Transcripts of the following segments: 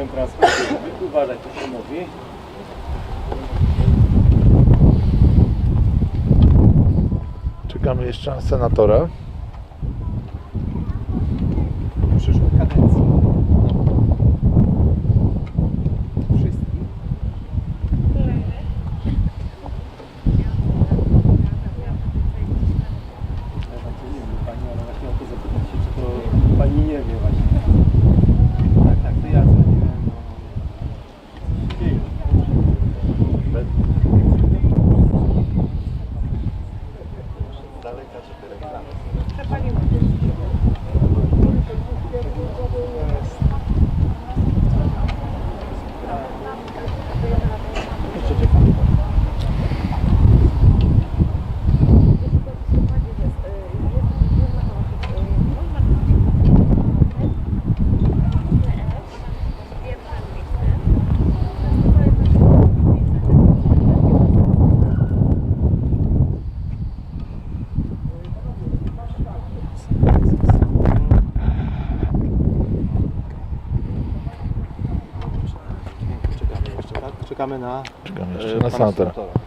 środkiem transportu. Uważaj, co się mówi. Czekamy jeszcze na senatora. Przyszłych kadencji. czekamy na, Czekamy e, jeszcze na Santer. Santora.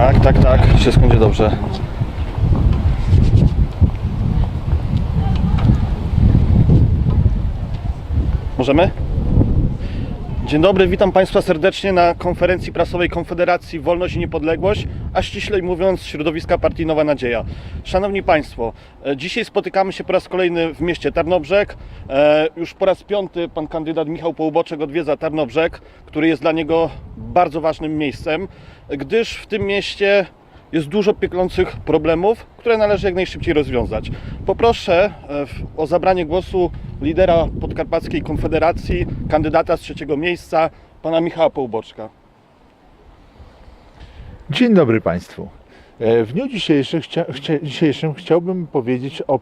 Tak, tak, tak. Wszystko będzie dobrze. Możemy? Dzień dobry, witam Państwa serdecznie na konferencji prasowej Konfederacji Wolność i Niepodległość, a ściślej mówiąc środowiska partii Nowa Nadzieja. Szanowni Państwo, e, dzisiaj spotykamy się po raz kolejny w mieście Tarnobrzeg. E, już po raz piąty pan kandydat Michał Połuboczek odwiedza Tarnobrzeg, który jest dla niego bardzo ważnym miejscem gdyż w tym mieście jest dużo pieklących problemów, które należy jak najszybciej rozwiązać. Poproszę e, o zabranie głosu lidera Podkarpackiej Konfederacji, kandydata z trzeciego miejsca, pana Michała Połuboczka. Dzień dobry Państwu. E, W dniu dzisiejszym, chcia, dzisiejszym chciałbym powiedzieć o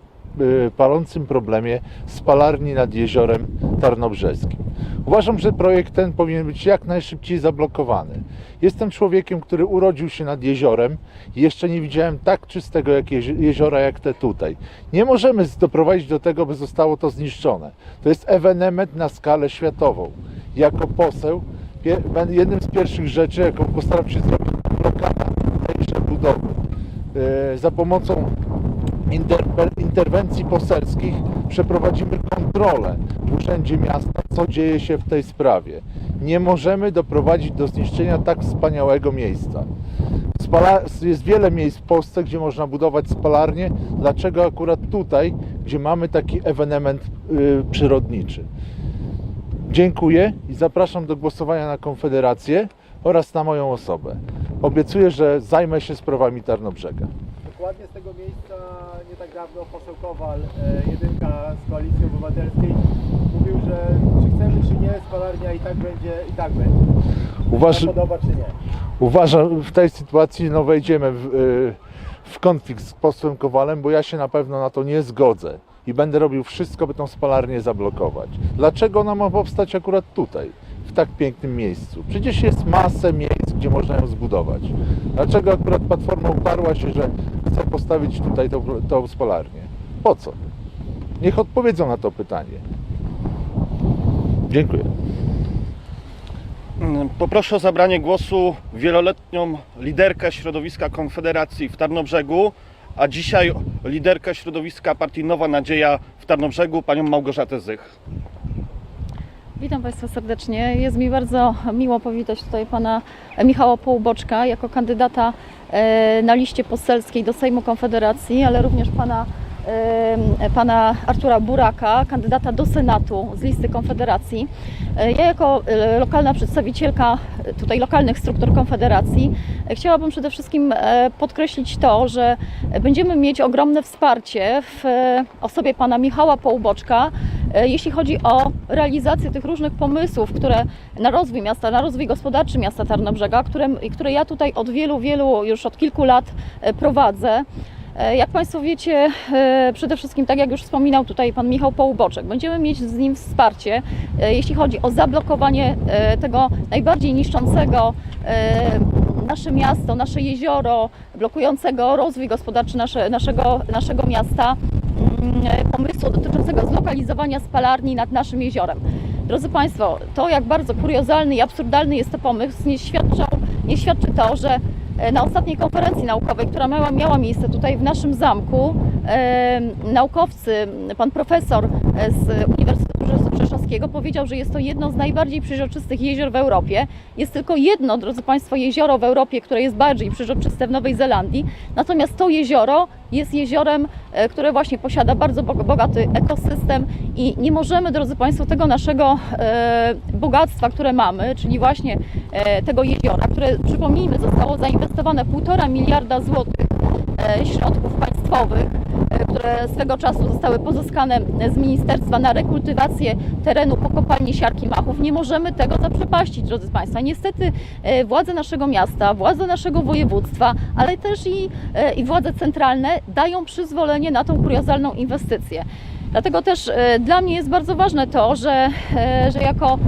palącym problemie spalarni nad jeziorem Tarnobrzeskim. Uważam, że projekt ten powinien być jak najszybciej zablokowany. Jestem człowiekiem, który urodził się nad jeziorem i jeszcze nie widziałem tak czystego jak jezi- jeziora jak te tutaj. Nie możemy doprowadzić do tego, by zostało to zniszczone. To jest ewenement na skalę światową. Jako poseł jednym z pierwszych rzeczy, jaką postaram się zrobić, blokada tejże budowy. E, Za pomocą interwencji poselskich przeprowadzimy kontrolę w Urzędzie Miasta, co dzieje się w tej sprawie. Nie możemy doprowadzić do zniszczenia tak wspaniałego miejsca. Spala- jest wiele miejsc w Polsce, gdzie można budować spalarnie. Dlaczego akurat tutaj, gdzie mamy taki ewenement y, przyrodniczy? Dziękuję i zapraszam do głosowania na Konfederację oraz na moją osobę. Obiecuję, że zajmę się sprawami Tarnobrzega. Dokładnie z tego miejsca nie tak dawno poseł Kowal, e, jedynka z Koalicji Obywatelskiej, mówił, że czy chcemy czy nie, spalarnia i tak będzie, i tak będzie. Uważ, podoba czy nie. uważam, w tej sytuacji no, wejdziemy w, y, w konflikt z posłem Kowalem, bo ja się na pewno na to nie zgodzę i będę robił wszystko, by tą spalarnię zablokować. Dlaczego ona ma powstać akurat tutaj, w tak pięknym miejscu? Przecież jest masę miejsc, gdzie można ją zbudować. Dlaczego akurat Platforma uparła się, że chce postawić tutaj tą, tą spalarnię? Po co? Niech odpowiedzą na to pytanie. Dziękuję. Poproszę o zabranie głosu wieloletnią liderkę środowiska Konfederacji w Tarnobrzegu, a dzisiaj liderkę środowiska partii Nowa Nadzieja w Tarnobrzegu, panią Małgorzatę Zych. Witam Państwa serdecznie. Jest mi bardzo miło powitać tutaj pana Michała Połuboczka jako kandydata e, na liście poselskiej do Sejmu Konfederacji, ale również pana, pana Artura Buraka, kandydata do Senatu z listy Konfederacji. E, Ja jako e, lokalna przedstawicielka e, tutaj lokalnych struktur Konfederacji chciałabym przede wszystkim podkreślić to, że będziemy mieć ogromne wsparcie w osobie pana Michała Połuboczka, e, jeśli chodzi o realizację tych różnych pomysłów, które na rozwój miasta, na rozwój gospodarczy miasta Tarnobrzega, które, które ja tutaj od wielu, wielu, już od kilku lat prowadzę. E, Jak Państwo wiecie, e, przede wszystkim, tak jak już wspominał tutaj Pan Michał Połuboczek, będziemy mieć z nim wsparcie, e, jeśli chodzi o zablokowanie tego najbardziej niszczącego nasze miasto, nasze jezioro, blokującego rozwój gospodarczy nasze, naszego, naszego miasta, mm, pomysłu dotyczącego zlokalizowania spalarni nad naszym jeziorem. Drodzy Państwo, to jak bardzo kuriozalny i absurdalny jest to pomysł, nie, nie świadczy to, że na ostatniej konferencji naukowej, która miała, miała miejsce tutaj w naszym zamku, e, naukowcy, pan profesor e, z Uniwersytetu Rzesz- Rzeszowskiego powiedział, że jest to jedno z najbardziej przeźroczystych jezior w Europie. Jest tylko jedno, drodzy Państwo, jezioro w Europie, które jest bardziej przeźroczyste w Nowej Zelandii. Natomiast to jezioro jest jeziorem, e, które właśnie posiada bardzo bog- bogaty ekosystem i nie możemy, drodzy Państwo, tego naszego e, bogactwa, które mamy, czyli właśnie e, tego jeziora, które przypomnijmy zostało zainwestowane 1,5 miliarda złotych środków państwowych, które swego czasu zostały pozyskane z ministerstwa na rekultywację terenu po kopalni Siarki Machów. Nie możemy tego zaprzepaścić, drodzy Państwa. Niestety e, władze naszego miasta, władze naszego województwa, ale też i, e, i władze centralne dają przyzwolenie na tą kuriozalną inwestycję. Dlatego też e, dla mnie jest bardzo ważne to, że, że jako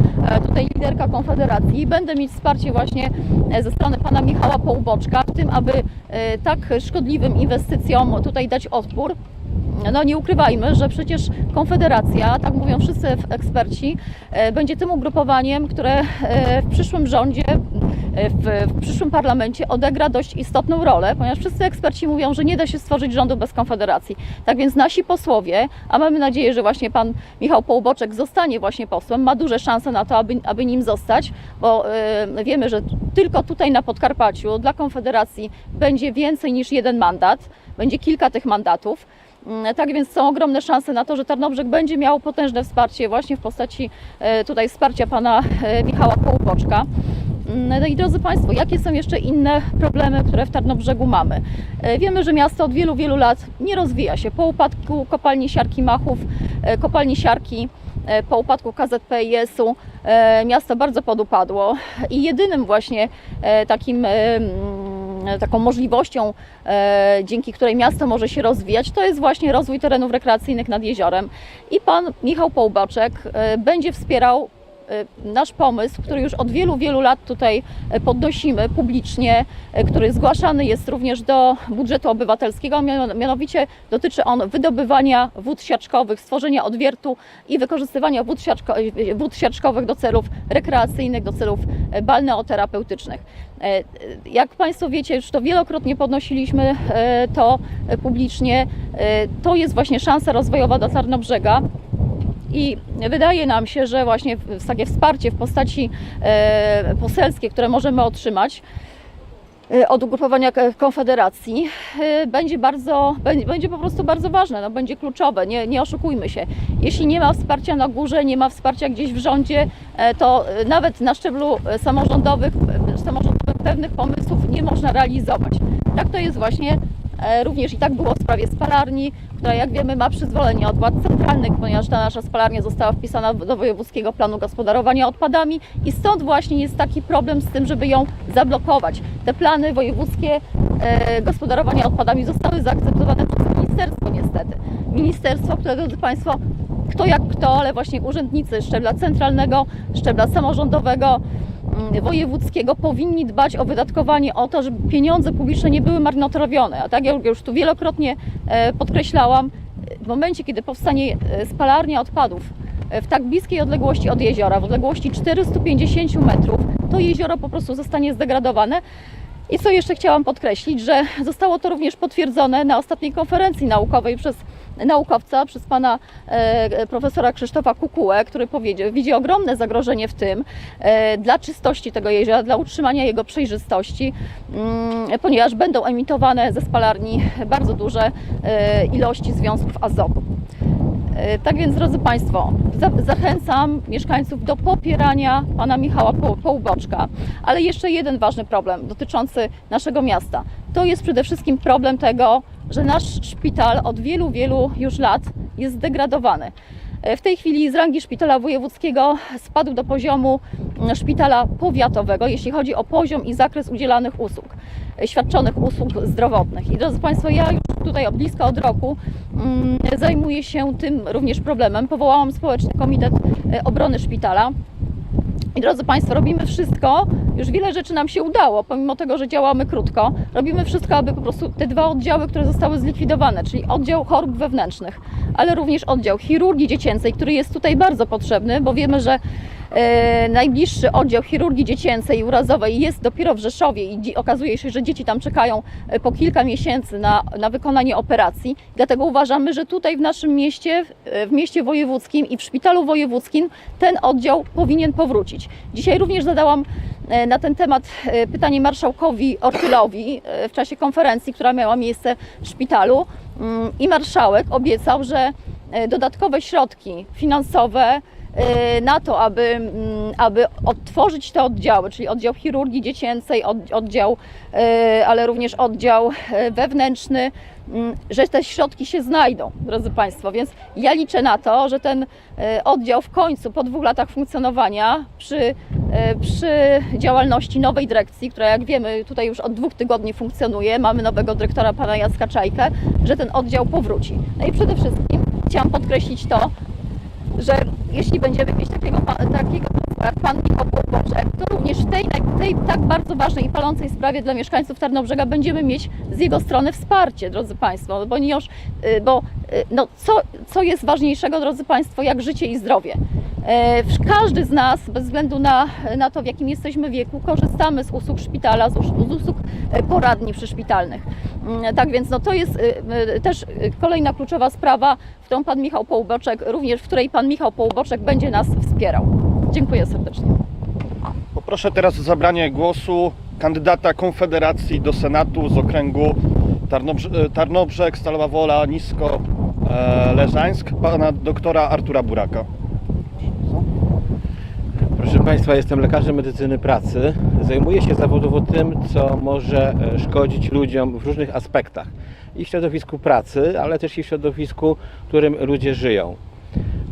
tutaj liderka Konfederacji będę mieć wsparcie właśnie ze strony pana Michała Połuboczka tym, aby e, tak szkodliwym inwestycjom tutaj dać odpór. No nie ukrywajmy, że przecież Konfederacja, tak mówią wszyscy eksperci, e, będzie tym ugrupowaniem, które e, w przyszłym rządzie w, w przyszłym parlamencie odegra dość istotną rolę, ponieważ wszyscy eksperci mówią, że nie da się stworzyć rządu bez Konfederacji. Tak więc nasi posłowie, a mamy nadzieję, że właśnie pan Michał Połuboczek zostanie właśnie posłem, ma duże szanse na to, aby, aby nim zostać, bo e, wiemy, że tylko tutaj na Podkarpaciu dla Konfederacji będzie więcej niż jeden mandat, będzie kilka tych mandatów. Mm, Tak więc są ogromne szanse na to, że Tarnobrzeg będzie miał potężne wsparcie właśnie w postaci e, tutaj wsparcia pana e, Michała Połuboczka. No i drodzy Państwo, jakie są jeszcze inne problemy, które w Tarnobrzegu mamy? E, Wiemy, że miasto od wielu, wielu lat nie rozwija się. Po upadku kopalni siarki Machów, e, kopalni siarki, e, po upadku KZPIS-u e, miasto bardzo podupadło i jedynym właśnie takim mm, taką możliwością, dzięki której miasto może się rozwijać, to jest właśnie rozwój terenów rekreacyjnych nad jeziorem. I pan Michał Połbaczek będzie wspierał nasz pomysł, który już od wielu, wielu lat tutaj e, podnosimy publicznie, e, który zgłaszany jest również do budżetu obywatelskiego, miano- mianowicie dotyczy on wydobywania wód siaczkowych, stworzenia odwiertu i wykorzystywania wód, siaczko, e, wód siaczkowych do celów rekreacyjnych, do celów balneoterapeutycznych. Jak Państwo wiecie, już to wielokrotnie podnosiliśmy to publicznie, to jest właśnie szansa rozwojowa dla Tarnobrzega. I wydaje nam się, że właśnie takie wsparcie w postaci e, poselskie, które możemy otrzymać e, od ugrupowania Konfederacji, e, będzie bardzo, będzie, po prostu bardzo ważne, no, będzie kluczowe, nie, nie oszukujmy się. Jeśli nie ma wsparcia na górze, nie ma wsparcia gdzieś w rządzie, to nawet na szczeblu samorządowych, samorządowych pewnych pomysłów nie można realizować. Tak to jest właśnie Również i tak było w sprawie spalarni, która jak wiemy ma przyzwolenie od władz centralnych, ponieważ ta nasza spalarnia została wpisana do Wojewódzkiego Planu Gospodarowania Odpadami i stąd właśnie jest taki problem z tym, żeby ją zablokować. Te plany wojewódzkie e, gospodarowania odpadami zostały zaakceptowane przez ministerstwo niestety. Ministerstwo, które drodzy Państwo, kto jak kto, ale właśnie urzędnicy szczebla centralnego, szczebla samorządowego, wojewódzkiego powinni dbać o wydatkowanie, o to, żeby pieniądze publiczne nie były marnotrawione. A tak jak już tu wielokrotnie e, podkreślałam, w momencie, kiedy powstanie e, spalarnia odpadów e, w tak bliskiej odległości od jeziora, w odległości 450 metrów, to jezioro po prostu zostanie zdegradowane. I co jeszcze chciałam podkreślić, że zostało to również potwierdzone na ostatniej konferencji naukowej przez naukowca, przez pana e, profesora Krzysztofa Kukułę, który powiedział, widzi ogromne zagrożenie w tym e, dla czystości tego jeziora, dla utrzymania jego przejrzystości, mm, ponieważ będą emitowane ze spalarni bardzo duże e, ilości związków azotu. E, Tak więc, drodzy Państwo, za- zachęcam mieszkańców do popierania pana Michała Po- Połuboczka. Ale jeszcze jeden ważny problem dotyczący naszego miasta. To jest przede wszystkim problem tego, że nasz szpital od wielu, wielu już lat jest zdegradowany. E, W tej chwili z rangi szpitala wojewódzkiego spadł do poziomu mm, szpitala powiatowego, jeśli chodzi o poziom i zakres udzielanych usług, e, świadczonych usług zdrowotnych. I drodzy Państwo, ja już tutaj od blisko od roku mm, zajmuję się tym również problemem. Powołałam Społeczny Komitet e, Obrony Szpitala. I drodzy Państwo, robimy wszystko, już wiele rzeczy nam się udało, pomimo tego, że działamy krótko. Robimy wszystko, aby po prostu te dwa oddziały, które zostały zlikwidowane, czyli oddział chorób wewnętrznych, ale również oddział chirurgii dziecięcej, który jest tutaj bardzo potrzebny, bo wiemy, że najbliższy oddział chirurgii dziecięcej i urazowej jest dopiero w Rzeszowie i okazuje się, że dzieci tam czekają e, po kilka miesięcy na, na wykonanie operacji. Dlatego uważamy, że tutaj w naszym mieście, w- e, mieście wojewódzkim i w szpitalu wojewódzkim ten oddział powinien powrócić. Dzisiaj również zadałam e, na ten temat e, pytanie marszałkowi Ortylowi e, w czasie konferencji, która miała miejsce w szpitalu Mm, i marszałek obiecał, że e, dodatkowe środki finansowe e, na to, aby, mm, aby odtworzyć te oddziały, czyli oddział chirurgii dziecięcej, od- oddział, e, ale również oddział e, wewnętrzny, mm, że te środki się znajdą, drodzy Państwo. Więc ja liczę na to, że ten oddział w końcu, po dwóch latach funkcjonowania, przy, przy działalności nowej dyrekcji, która jak wiemy tutaj już od dwóch tygodni funkcjonuje, mamy nowego dyrektora pana Jacka Czajkę, że ten oddział powróci. No i przede wszystkim chciałam podkreślić to, że jeśli będziemy mieć takiego, takiego jak pan Michał to również w tej, tej tak bardzo ważnej i palącej sprawie dla mieszkańców Tarnobrzega będziemy mieć z jego strony wsparcie, drodzy Państwo, ponieważ, y, bo y, no, co, co jest ważniejszego, drodzy Państwo, jak życie i zdrowie. E, Każdy z nas, bez względu na, na to, w jakim jesteśmy wieku, korzystamy z usług szpitala, z, us- z usług e, poradni przyszpitalnych. Mm, Tak więc no, to jest e, też kolejna kluczowa sprawa, w którą Pan Michał Połuboczek, również w której Pan Michał Połuboczek będzie nas wspierał. Dziękuję serdecznie. Poproszę teraz o zabranie głosu kandydata Konfederacji do Senatu z okręgu Tarnobrze, Tarnobrzeg, Stalowa Wola, Nisko, Leżańsk, pana doktora Artura Buraka. Proszę Państwa, jestem lekarzem medycyny pracy. Zajmuję się zawodowo tym, co może e, szkodzić ludziom w różnych aspektach. I w środowisku pracy, ale też i w środowisku, w którym ludzie żyją.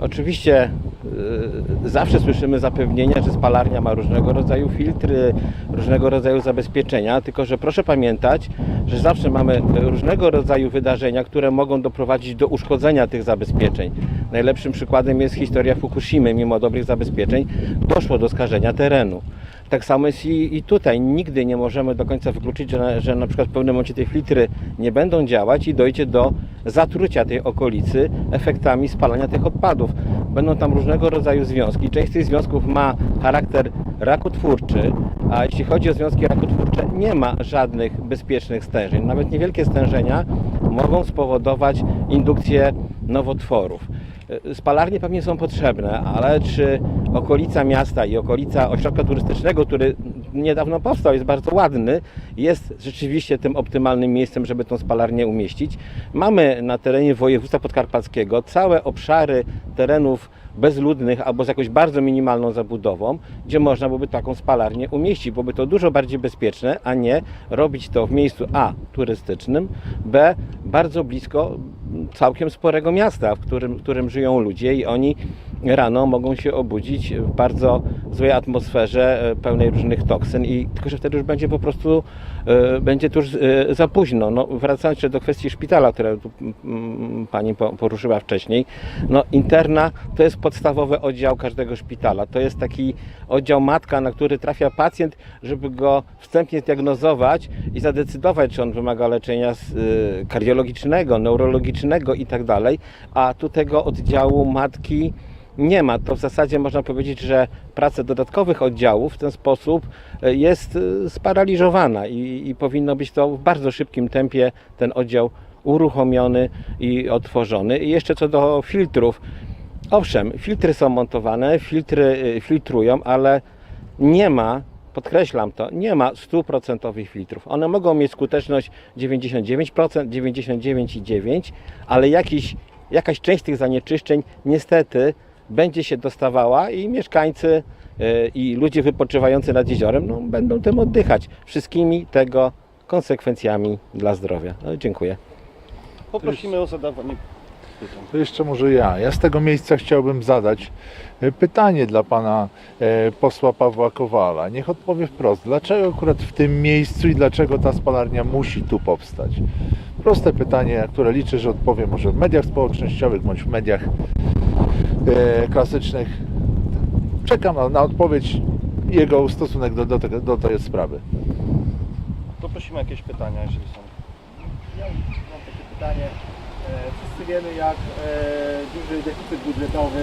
Oczywiście e, zawsze słyszymy zapewnienia, że spalarnia ma różnego rodzaju filtry, różnego rodzaju zabezpieczenia, tylko że proszę pamiętać, że zawsze mamy różnego rodzaju wydarzenia, które mogą doprowadzić do uszkodzenia tych zabezpieczeń. Najlepszym przykładem jest historia Fukushimy. Mimo dobrych zabezpieczeń doszło do skażenia terenu. Tak samo jest i, i tutaj. Nigdy nie możemy do końca wykluczyć, że, że na przykład w pewnym momencie te filtry nie będą działać i dojdzie do zatrucia tej okolicy efektami spalania tych odpadów. Będą tam różnego rodzaju związki. Część z tych związków ma charakter rakotwórczy, a jeśli chodzi o związki rakotwórcze, nie ma żadnych bezpiecznych stężeń. Nawet niewielkie stężenia mogą spowodować indukcję nowotworów. E, Spalarnie pewnie są potrzebne, ale czy okolica miasta i okolica ośrodka turystycznego, który niedawno powstał, jest bardzo ładny, jest rzeczywiście tym optymalnym miejscem, żeby tą spalarnię umieścić? Mamy na terenie województwa podkarpackiego całe obszary terenów bezludnych albo z jakąś bardzo minimalną zabudową, gdzie można byłoby taką spalarnię umieścić. Byłoby to dużo bardziej bezpieczne, a nie robić to w miejscu A turystycznym, B bardzo blisko całkiem sporego miasta, w którym, w którym żyją ludzie i oni rano mogą się obudzić w bardzo złej atmosferze, e, pełnej różnych toksyn i tylko, że wtedy już będzie po prostu, e, będzie już e, za późno. No, wracając jeszcze do kwestii szpitala, które tu Pani po- poruszyła wcześniej, no interna to jest podstawowy oddział każdego szpitala. To jest taki oddział matka, na który trafia pacjent, żeby go wstępnie zdiagnozować i zadecydować, czy on wymaga leczenia kardiologicznego, neurologicznego i tak dalej, a tu tego oddziału matki nie ma. To w zasadzie można powiedzieć, że praca dodatkowych oddziałów w ten sposób y, jest y, sparaliżowana i, i powinno być to w bardzo szybkim tempie ten oddział uruchomiony i otworzony. I jeszcze co do filtrów. Owszem, filtry są montowane, filtry y, filtrują, ale nie ma, podkreślam to, nie ma stuprocentowych filtrów. One mogą mieć skuteczność 99%, 99,9%, ale jakiś, jakaś część tych zanieczyszczeń niestety będzie się dostawała i mieszkańcy y, i ludzie wypoczywający nad jeziorem no, będą tym oddychać. Wszystkimi tego konsekwencjami dla zdrowia. No, dziękuję. Poprosimy o zadawanie pytań. To jeszcze może ja. Ja z tego miejsca chciałbym zadać e, pytanie dla pana e, posła Pawła Kowala. Niech odpowie wprost, dlaczego akurat w tym miejscu i dlaczego ta spalarnia musi tu powstać? Proste pytanie, na które liczę, że odpowie może w mediach społecznościowych bądź w mediach e, klasycznych. Czekam na, na odpowiedź i jego stosunek do, do, tego, do tej sprawy. Poprosimy jakieś pytania, jeżeli są. Ja mam takie pytanie. E, Wszyscy wiemy, jak e, duży deficyt budżetowy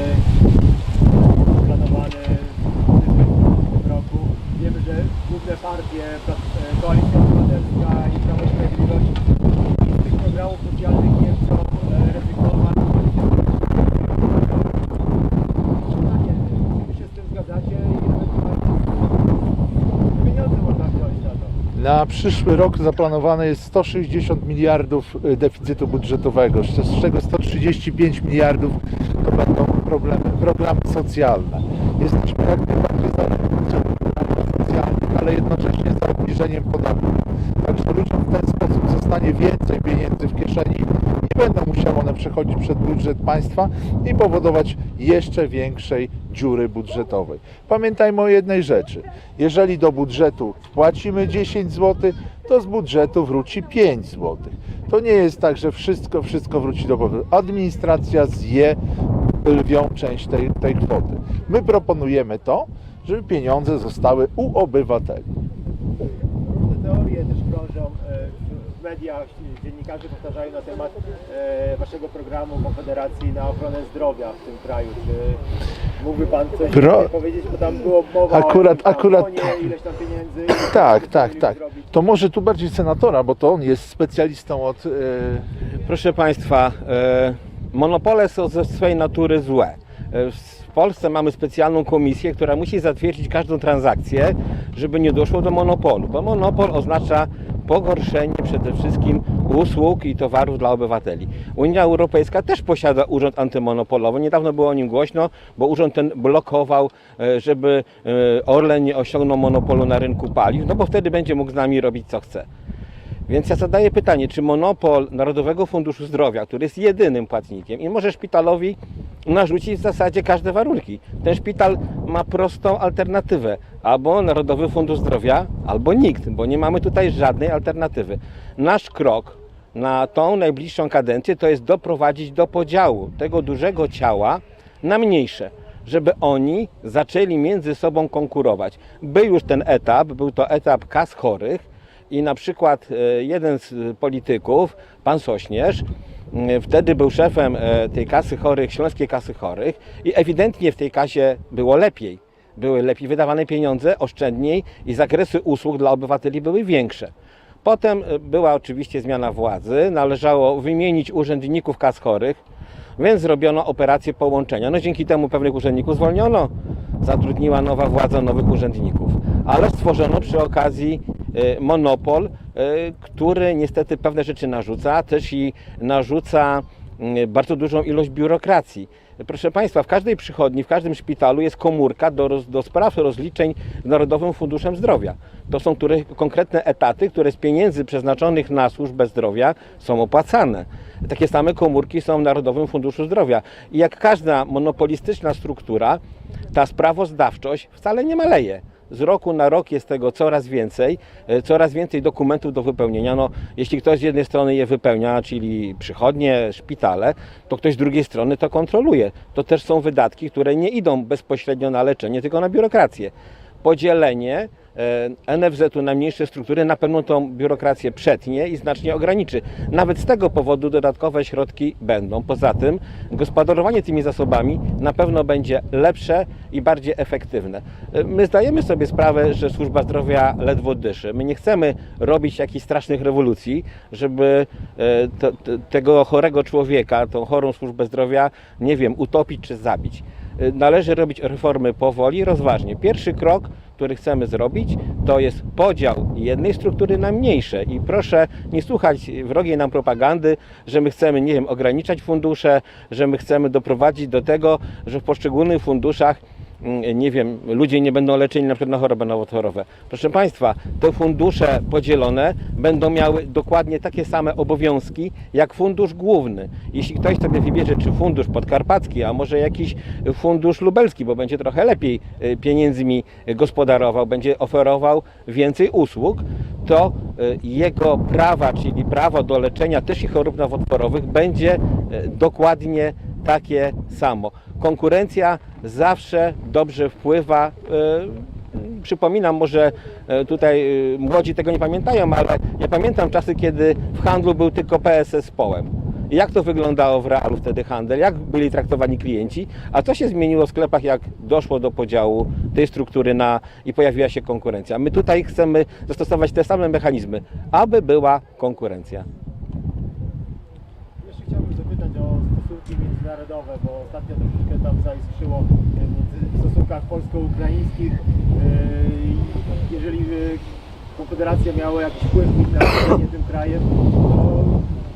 planowany w tym roku. Wiemy, że główne partie, e, Koalicja Obywatelska i Prawo i Sprawiedliwość z tych programów socjalnych nie chcą e, rezygnować. Czy się z tym zgadzacie pieniądze można wziąć na to? Na przyszły rok zaplanowane jest 160 miliardów y, deficytu budżetowego, z czego 135 miliardów to będą problemy, programy socjalne. Jesteśmy jak najbardziej za programów socjalnych, ale jednocześnie za obniżeniem podatków. Także ludziom w ten sposób zostanie więcej pieniędzy w kieszeni i będą musiały one przechodzić przed budżet państwa i powodować jeszcze większej dziury budżetowej. Pamiętajmy o jednej rzeczy. Jeżeli do budżetu wpłacimy 10 zł, to z budżetu wróci 5 zł. To nie jest tak, że wszystko, wszystko wróci do powrotu. Administracja zje lwią część tej, tej kwoty. My proponujemy to, żeby pieniądze zostały u obywateli. Różne teorie też krążą e, w mediach, dziennikarze powtarzają na temat e, waszego programu Konfederacji na ochronę zdrowia w tym kraju. Czy Mógłby Pan coś Pro- powiedzieć, bo tam było mowa Akurat- o akurat- akurat, ileś tam pieniędzy. Tak, tak, tak. zrobić. To może tu bardziej senatora, bo to on jest specjalistą od... e, Proszę Państwa, e, monopole są ze swojej natury złe. E, W Polsce mamy specjalną komisję, która musi zatwierdzić każdą transakcję, żeby nie doszło do monopolu, bo monopol oznacza pogorszenie przede wszystkim usług i towarów dla obywateli. Unia Europejska też posiada urząd antymonopolowy. Niedawno było o nim głośno, bo urząd ten blokował, e, żeby e, Orlen nie osiągnął monopolu na rynku paliw, no bo wtedy będzie mógł z nami robić co chce. Więc ja zadaję pytanie, czy monopol Narodowego Funduszu Zdrowia, który jest jedynym płatnikiem i może szpitalowi narzucić w zasadzie każde warunki. Ten szpital ma prostą alternatywę. Albo Narodowy Fundusz Zdrowia, albo nikt, bo nie mamy tutaj żadnej alternatywy. Nasz krok na tą najbliższą kadencję to jest doprowadzić do podziału tego dużego ciała na mniejsze żeby oni zaczęli między sobą konkurować. Był już ten etap, był to etap kas chorych i na przykład e, jeden z polityków, pan Sośnierz, m, wtedy był szefem e, tej kasy chorych, Śląskiej Kasy Chorych i ewidentnie w tej kasie było lepiej. Były lepiej wydawane pieniądze, oszczędniej i zakresy usług dla obywateli były większe. Potem e, była oczywiście zmiana władzy, należało wymienić urzędników kas chorych, więc zrobiono operację połączenia. No dzięki temu pewnych urzędników zwolniono, zatrudniła nowa władza nowych urzędników, ale stworzono przy okazji e, monopol, e, który niestety pewne rzeczy narzuca, też i narzuca mm, bardzo dużą ilość biurokracji. Proszę Państwa, w każdej przychodni, w każdym szpitalu jest komórka do, do spraw rozliczeń z Narodowym Funduszem Zdrowia. To są które, konkretne etaty, które z pieniędzy przeznaczonych na służbę zdrowia są opłacane. Takie same komórki są w Narodowym Funduszu Zdrowia. I jak każda monopolistyczna struktura, ta sprawozdawczość wcale nie maleje. Z roku na rok jest tego coraz więcej, e, coraz więcej dokumentów do wypełnienia. No, jeśli ktoś z jednej strony je wypełnia, czyli przychodnie, szpitale, to ktoś z drugiej strony to kontroluje. To też są wydatki, które nie idą bezpośrednio na leczenie, tylko na biurokrację. Podzielenie NFZ-u na mniejsze struktury na pewno tą biurokrację przetnie i znacznie ograniczy. Nawet z tego powodu dodatkowe środki będą. Poza tym gospodarowanie tymi zasobami na pewno będzie lepsze i bardziej efektywne. E, My zdajemy sobie sprawę, że służba zdrowia ledwo dyszy. My nie chcemy robić jakichś strasznych rewolucji, żeby e, to, tego chorego człowieka, tą chorą służbę zdrowia, nie wiem, utopić czy zabić. E, Należy robić reformy powoli, rozważnie. Pierwszy krok który chcemy zrobić, to jest podział jednej struktury na mniejsze. I proszę nie słuchać wrogiej nam propagandy, że my chcemy, nie wiem, ograniczać fundusze, że my chcemy doprowadzić do tego, że w poszczególnych funduszach nie wiem, ludzie nie będą leczeni na przykład na choroby nowotworowe. Proszę Państwa, te fundusze podzielone będą miały dokładnie takie same obowiązki jak fundusz główny. Jeśli ktoś sobie wybierze, czy fundusz podkarpacki, a może jakiś fundusz lubelski, bo będzie trochę lepiej y, pieniędzmi gospodarował, będzie oferował więcej usług, to y, jego prawa, czyli prawo do leczenia też i chorób nowotworowych będzie y, dokładnie takie samo. Konkurencja zawsze dobrze wpływa. y, Przypominam, może y, tutaj y, młodzi tego nie pamiętają, ale ja pamiętam czasy, kiedy w handlu był tylko PSS połem. Jak to wyglądało w realu wtedy handel? Jak byli traktowani klienci? A co się zmieniło w sklepach, jak doszło do podziału tej struktury na i pojawiła się konkurencja? My tutaj chcemy zastosować te same mechanizmy, aby była konkurencja. Jeszcze chciałbym zapytać o stosunki międzynarodowe, bo ostatnio troszeczkę tam zaiskrzyło w stosunkach polsko-ukraińskich. Yy, Jeżeli yy, Konfederacja miała jakiś wpływ na tym krajem, to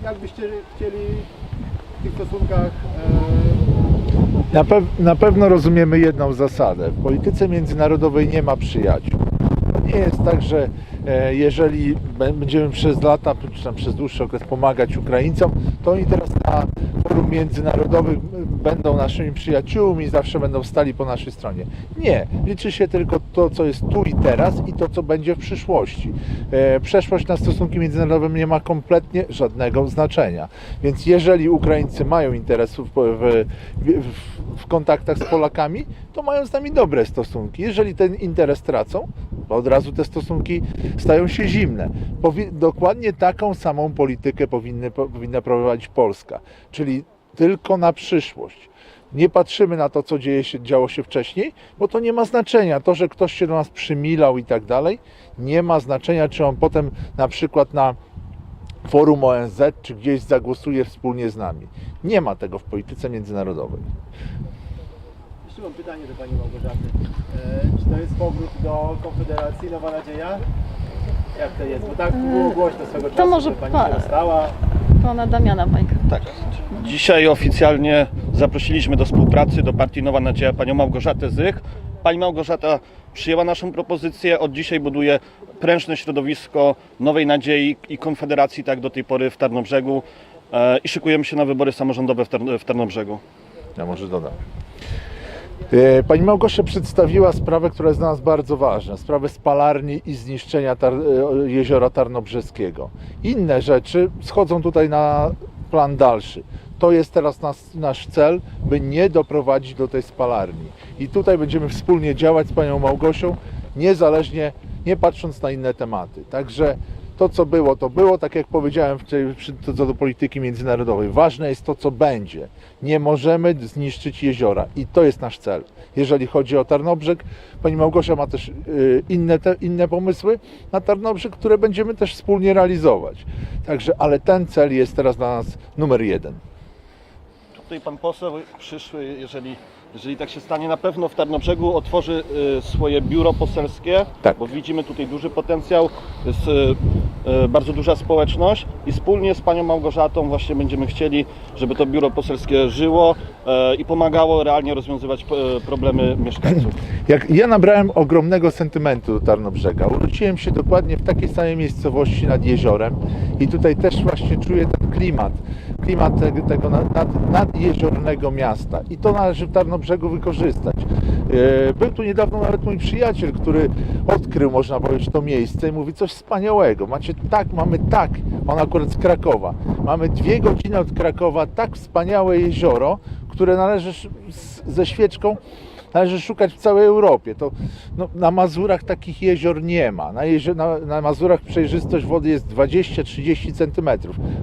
jak byście chcieli w tych stosunkach Na, pew- na pewno rozumiemy jedną zasadę. W polityce międzynarodowej nie ma przyjaciół. Nie jest tak, że e, jeżeli będziemy przez lata, czy tam przez dłuższy okres pomagać Ukraińcom, to oni teraz na forum międzynarodowych będą naszymi przyjaciółmi zawsze będą stali po naszej stronie. Nie. Liczy się tylko to, co jest tu i teraz i to, co będzie w przyszłości. E, Przeszłość na stosunki międzynarodowe nie ma kompletnie żadnego znaczenia. Więc jeżeli Ukraińcy mają interes w, w, w, w kontaktach z Polakami, to mają z nami dobre stosunki. Jeżeli ten interes tracą, to od razu te stosunki stają się zimne. Powi- dokładnie taką samą politykę powinny, powinna prowadzić Polska, czyli tylko na przyszłość. nie patrzymy na to, co dzieje się, działo się wcześniej, bo to nie ma znaczenia. To, że ktoś się do nas przymilał i tak dalej, nie ma znaczenia, czy on potem na przykład na forum ONZ czy gdzieś zagłosuje wspólnie z nami. Nie ma tego w polityce międzynarodowej. Jeszcze mam pytanie do Pani Małgorzaty. E, czy to jest powrót do Konfederacji Nowa Nadzieja? Jak to jest? Bo tak było głośno swego czasu, może że Pani pa- się rozstała. Pana Damiana Bańka. Tak. Dzisiaj oficjalnie zaprosiliśmy do współpracy do partii Nowa Nadzieja panią Małgorzatę Zych. Pani Małgorzata przyjęła naszą propozycję. Od dzisiaj buduje prężne środowisko Nowej Nadziei i Konfederacji, tak do tej pory w Tarnobrzegu. E, I szykujemy się na wybory samorządowe w, Tarn- w Tarnobrzegu. Ja może dodam. E, Pani Małgosia przedstawiła sprawę, która jest dla nas bardzo ważna. Sprawę spalarni i zniszczenia tar e, jeziora Tarnobrzeskiego. Inne rzeczy schodzą tutaj na plan dalszy. To jest teraz nas, nasz cel, by nie doprowadzić do tej spalarni. I tutaj będziemy wspólnie działać z Panią Małgosią, niezależnie, nie patrząc na inne tematy. Także to, co było, to było, tak jak powiedziałem co do polityki międzynarodowej. Ważne jest to, co będzie. Nie możemy zniszczyć jeziora i to jest nasz cel. Jeżeli chodzi o Tarnobrzeg, pani Małgosia ma też y, inne, te, inne pomysły na Tarnobrzeg, które będziemy też wspólnie realizować. Także, ale ten cel jest teraz dla nas numer jeden. Tutaj pan poseł przyszły, jeżeli, jeżeli tak się stanie, na pewno w Tarnobrzegu otworzy y, swoje biuro poselskie, Tak. bo widzimy tutaj duży potencjał, jest y, y, bardzo duża społeczność i wspólnie z panią Małgorzatą właśnie będziemy chcieli, żeby to biuro poselskie żyło y, i pomagało realnie rozwiązywać y, problemy mieszkańców. Jak ja nabrałem ogromnego sentymentu do Tarnobrzega. Urodziłem się dokładnie w takiej samej miejscowości nad jeziorem i tutaj też właśnie czuję ten klimat, klimat tego, nad, nad, nadjeziornego miasta i to należy w Tarnobrzegu wykorzystać. E, Był tu niedawno nawet mój przyjaciel, który odkrył, można powiedzieć, to miejsce i mówi coś wspaniałego. Macie tak, mamy tak, on akurat z Krakowa. Mamy dwie godziny od Krakowa tak wspaniałe jezioro, które należy ze świeczką należy szukać w całej Europie. To, no, na Mazurach takich jezior nie ma. Na, na, na Mazurach przejrzystość wody jest 20-30 cm,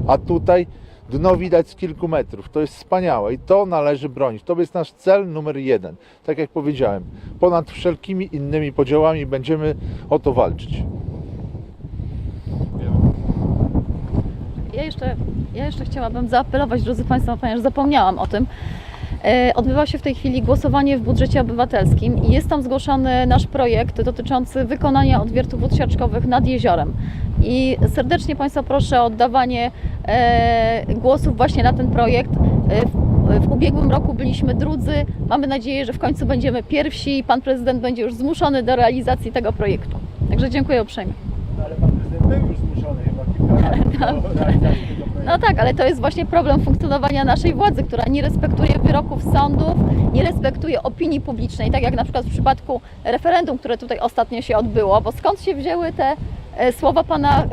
a tutaj dno widać z kilku metrów. To jest wspaniałe i to należy bronić. To jest nasz cel numer jeden. Tak jak powiedziałem, ponad wszelkimi innymi podziałami będziemy o to walczyć. Ja jeszcze, ja jeszcze chciałabym zaapelować, drodzy Państwo, ponieważ zapomniałam o tym. E, Odbywa się w tej chwili głosowanie w budżecie obywatelskim i jest tam zgłoszony nasz projekt dotyczący wykonania odwiertów odsiaczkowych nad jeziorem. I serdecznie Państwa proszę o oddawanie e, głosów właśnie na ten projekt. E, w, ubiegłym roku byliśmy drudzy. Mamy nadzieję, że w końcu będziemy pierwsi i Pan Prezydent będzie już zmuszony do realizacji tego projektu. Także dziękuję uprzejmie. No, ale Pan Prezydent był już zmuszony chyba kilka razy do realizacji tego projektu. No tak, ale to jest właśnie problem funkcjonowania naszej władzy, która nie respektuje wyroków sądów, nie respektuje opinii publicznej, tak jak na przykład w przypadku referendum, które tutaj ostatnio się odbyło, bo skąd się wzięły te słowa pana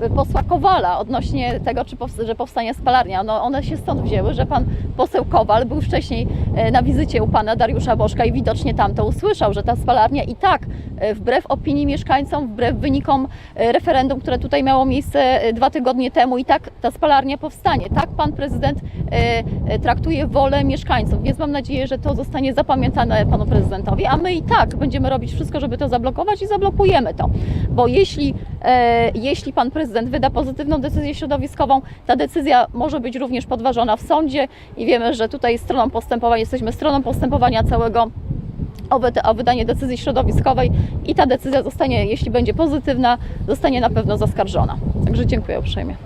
e, posła Kowala odnośnie tego, czy że powstanie spalarnia. No one się stąd wzięły, że pan poseł Kowal był wcześniej e, na wizycie u pana Dariusza Bożka i widocznie tam to usłyszał, że ta spalarnia i tak e, wbrew opinii mieszkańcom, wbrew wynikom e, referendum, które tutaj miało miejsce e, dwa tygodnie temu i tak ta spalarnia powstanie. Tak pan prezydent e, e, traktuje wolę mieszkańców, więc mam nadzieję, że to zostanie zapamiętane panu prezydentowi, a my i tak będziemy robić wszystko, żeby to zablokować i zablokujemy to. Bo jeśli, e, jeśli pan prezydent wyda pozytywną decyzję środowiskową, ta decyzja może być również podważona w sądzie i wiemy, że tutaj stroną postępowania, jesteśmy stroną postępowania całego o wydanie decyzji środowiskowej i ta decyzja zostanie, jeśli będzie pozytywna, zostanie na pewno zaskarżona. Także dziękuję uprzejmie.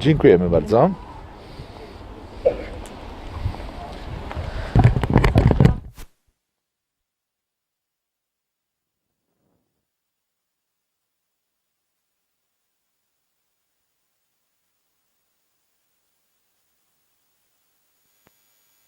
Dziękujemy bardzo.